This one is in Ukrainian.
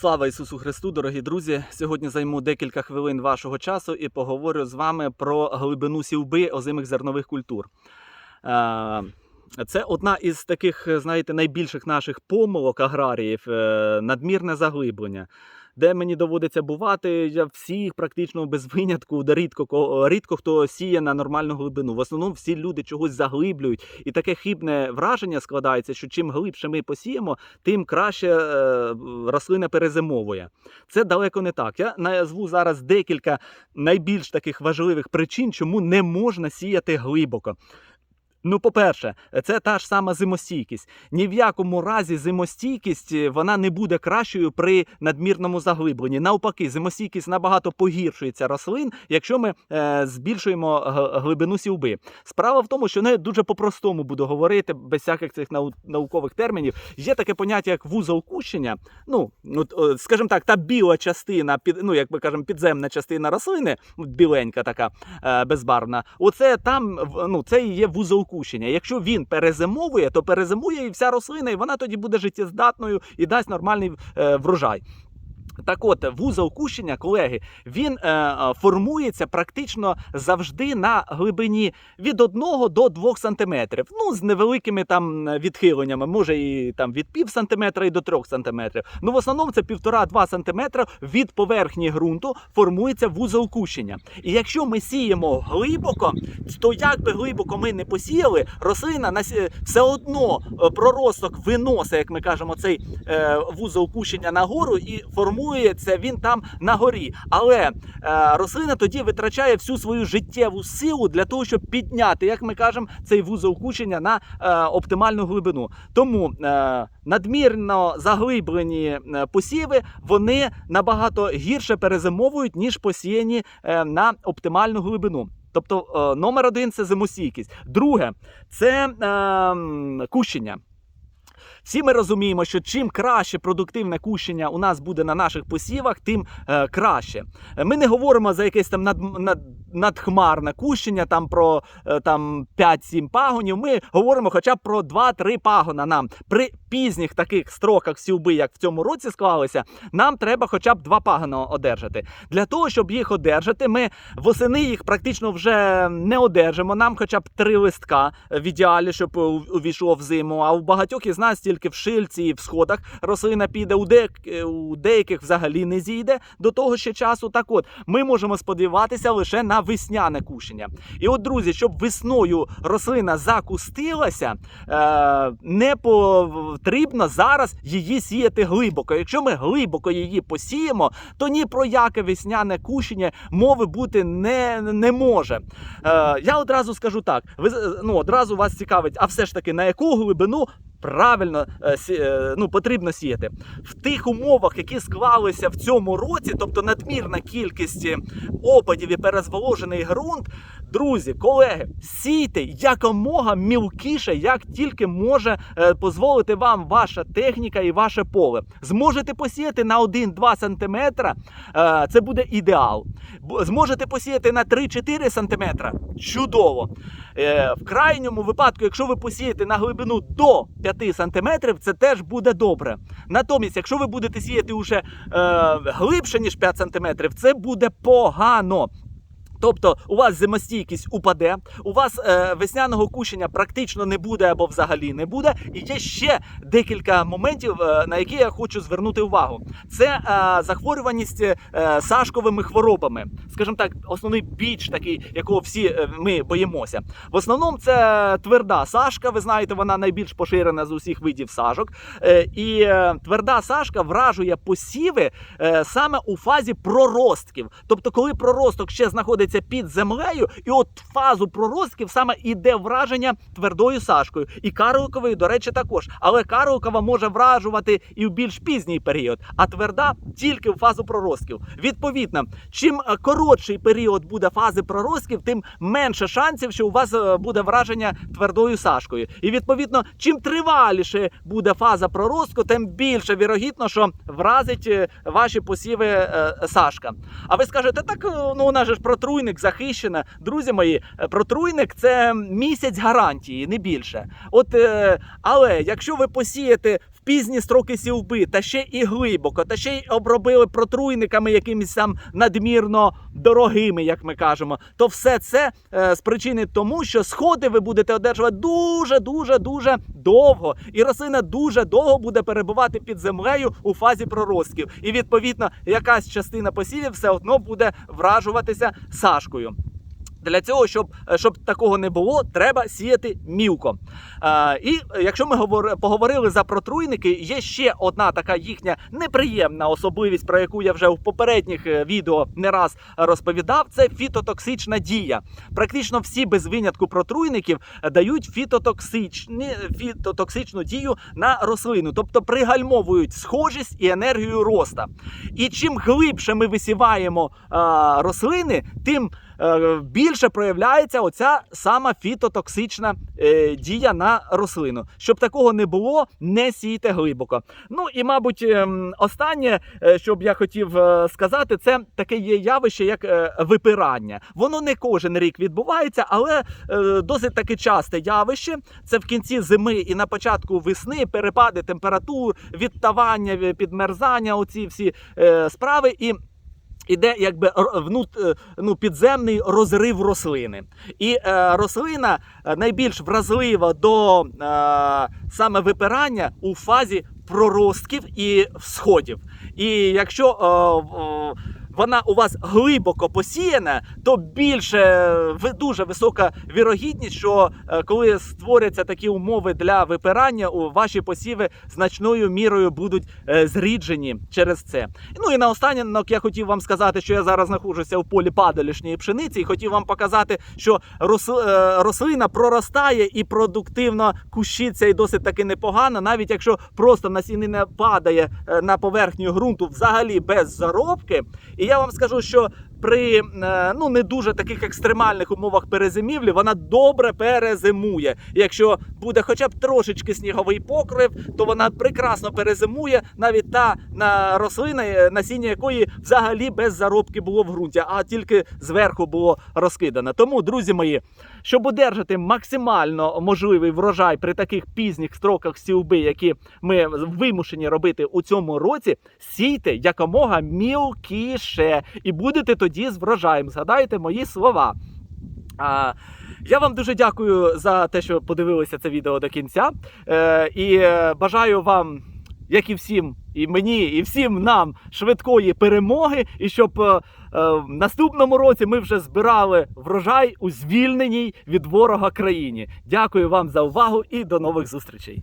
Слава Ісусу Христу, дорогі друзі! Сьогодні займу декілька хвилин вашого часу і поговорю з вами про глибину сівби озимих зернових культур. Е, Це одна із таких, знаєте, найбільших наших помилок аграріїв е, надмірне заглиблення. Де мені доводиться бувати, я всіх практично без винятку, де рідко, рідко хто сіє на нормальну глибину. В основному всі люди чогось заглиблюють, і таке хибне враження складається, що чим глибше ми посіємо, тим краще е, рослина перезимовує. Це далеко не так. Я назву зараз декілька найбільш таких важливих причин, чому не можна сіяти глибоко. Ну, по-перше, це та ж сама зимостійкість. Ні в якому разі зимостійкість е, вона не буде кращою при надмірному заглибленні. Навпаки, зимостійкість набагато погіршується рослин, якщо ми е, збільшуємо глибину сівби. Справа в тому, що не дуже по-простому буду говорити, без всяких цих нау- наукових термінів. Є таке поняття, як вузол кущення. Ну, скажімо так, та біла частина, під, ну, як ми кажемо, підземна частина рослини, біленька така е, безбарвна. Оце там ну, це і є вузол кущення. Якщо він перезимовує, то перезимує і вся рослина, і вона тоді буде життєздатною і дасть нормальний е, врожай. Так от, вузол кущення, колеги, він е, е, формується практично завжди на глибині від 1 до 2 сантиметрів. Ну, з невеликими там е, відхиленнями, може і там від пів сантиметра і до 3 сантиметрів. Ну, в основному це 1,5-2 сантиметра від поверхні ґрунту формується вузол кущення. І якщо ми сіємо глибоко, то як би глибоко ми не посіяли, рослина на все одно е, проросток виносить, як ми кажемо, цей е, вузол кущення нагору і формується він там на горі. Але е, рослина тоді витрачає всю свою життєву силу для того, щоб підняти, як ми кажемо, цей вузол кущення на е, оптимальну глибину. Тому е, надмірно заглиблені е, посіви вони набагато гірше перезимовують, ніж посіяні е, на оптимальну глибину. Тобто е, номер один це зимостійкість. Друге, це е, кущення. Всі ми розуміємо, що чим краще продуктивне кущення у нас буде на наших посівах, тим е, краще. Е, Ми не говоримо за якесь там над, над, надхмарне кущення, там про е, там 5-7 пагонів. Ми говоримо хоча б про 2-3 пагона нам. При пізніх таких строках сівби, як в цьому році склалися, нам треба хоча б 2 пагона одержати. Для того, щоб їх одержати, ми восени їх практично вже не одержимо. Нам хоча б три листка в ідеалі, щоб увійшло в зиму. А у багатьох із нас тільки в шильці і в сходах рослина піде, у, деяк- у деяких взагалі не зійде до того ще часу. Так от, ми можемо сподіватися лише на весняне кущення. І от, друзі, щоб весною рослина закустилася, е, не потрібно зараз її сіяти глибоко. Якщо ми глибоко її посіємо, то ні про яке весняне кущення мови бути не, не може. Е, я одразу скажу так: ви ну, одразу вас цікавить, а все ж таки на яку глибину правильно е, е, ну, потрібно сіяти. В тих умовах, які склалися в цьому році, тобто надмірна кількість опадів і перезволожений ґрунт, друзі, колеги, сійте якомога мілкіше, як тільки може е, дозволити вам ваша техніка і ваше поле. Зможете посіяти на 1-2 см, це буде ідеал. Зможете посіяти на 3-4 см, чудово. Е, В крайньому випадку, якщо ви посієте на глибину до 5 см, це теж буде добре. Натомість, якщо ви будете сіяти уже е, глибше, ніж 5 см, це буде погано. Тобто у вас зимостійкість упаде, у вас е, весняного кущення практично не буде або взагалі не буде. І є ще декілька моментів, е, на які я хочу звернути увагу. Це е, захворюваність е, сашковими хворобами. Скажімо так, основний біч, такий, якого всі е, ми боїмося. В основному це тверда сашка. Ви знаєте, вона найбільш поширена з усіх видів сажок. Е, і е, тверда сашка вражує посіви е, саме у фазі проростків. Тобто, коли проросток ще знаходиться під землею, і от фазу проростків саме іде враження твердою сашкою. І карликовою, до речі, також. Але карликова може вражувати і в більш пізній період, а тверда тільки в фазу проростків. Відповідно, чим е, коротший період буде фази проростків, тим менше шансів, що у вас е, буде враження твердою сашкою. І відповідно, чим триваліше буде фаза проростку, тим більше вірогідно, що вразить е, ваші посіви сашка. А ви скажете, так ну же ж протруйник захищена. Друзі мої, е, протруйник це місяць гарантії, не більше. От, е, але якщо ви посієте пізні строки сівби, та ще і глибоко, та ще й обробили протруйниками якимись там надмірно дорогими, як ми кажемо, то все це е, спричинить тому, що сходи ви будете одержувати дуже, дуже, дуже довго, і рослина дуже довго буде перебувати під землею у фазі проростків. І відповідно якась частина посівів все одно буде вражуватися сашкою. Для цього, щоб, е, щоб такого не було, треба сіяти мілко. Е, і якщо ми говор, поговорили за протруйники, є ще одна така їхня неприємна особливість, про яку я вже в попередніх е, відео не раз розповідав. Це фітотоксична дія. Практично всі без винятку протруйників е, дають фітотоксичні, фітотоксичну дію на рослину, тобто пригальмовують схожість і енергію роста. І чим глибше ми висіваємо е, рослини, тим більше проявляється оця сама фітотоксична е, дія на рослину. Щоб такого не було, не сійте глибоко. Ну і мабуть, ем, останнє, е, що б я хотів е, сказати, це таке є явище, як е, випирання. Воно не кожен рік відбувається, але е, досить таки часте явище. Це в кінці зими і на початку весни перепади температур, відтавання, е, підмерзання, оці всі е, справи. І Іде якби внут, е, ну, підземний розрив рослини. І е, рослина е, найбільш вразлива до е, саме випирання у фазі проростків і всходів. І якщо е, в- вона у вас глибоко посіяна, то більше дуже висока вірогідність, що е, коли створяться такі умови для випирання, у ваші посіви значною мірою будуть е, зріджені через це. Ну і наостанок я хотів вам сказати, що я зараз знаходжуся в полі падалішньої пшениці, і хотів вам показати, що е, рослина проростає і продуктивно кущиться, і досить таки непогано, навіть якщо просто насінина падає на поверхню ґрунту взагалі без заробки. І я вам скажу, що при е, ну не дуже таких екстремальних умовах перезимівлі вона добре перезимує. Якщо буде хоча б трошечки сніговий покрив, то вона прекрасно перезимує навіть та на рослина, е, насіння якої взагалі без заробки було в ґрунті, а тільки зверху було розкидано. Тому, друзі мої, щоб одержати максимально можливий врожай при таких пізніх строках сівби, які ми вимушені робити у цьому році, сійте якомога мілкіше і будете тоді з врожаєм. Згадайте мої слова. А, я вам дуже дякую за те, що подивилися це відео до кінця. Е, і е, бажаю вам, як і всім, і мені, і всім нам швидкої перемоги, і щоб е, е, в наступному році ми вже збирали врожай у звільненій від ворога країні. Дякую вам за увагу і до нових зустрічей.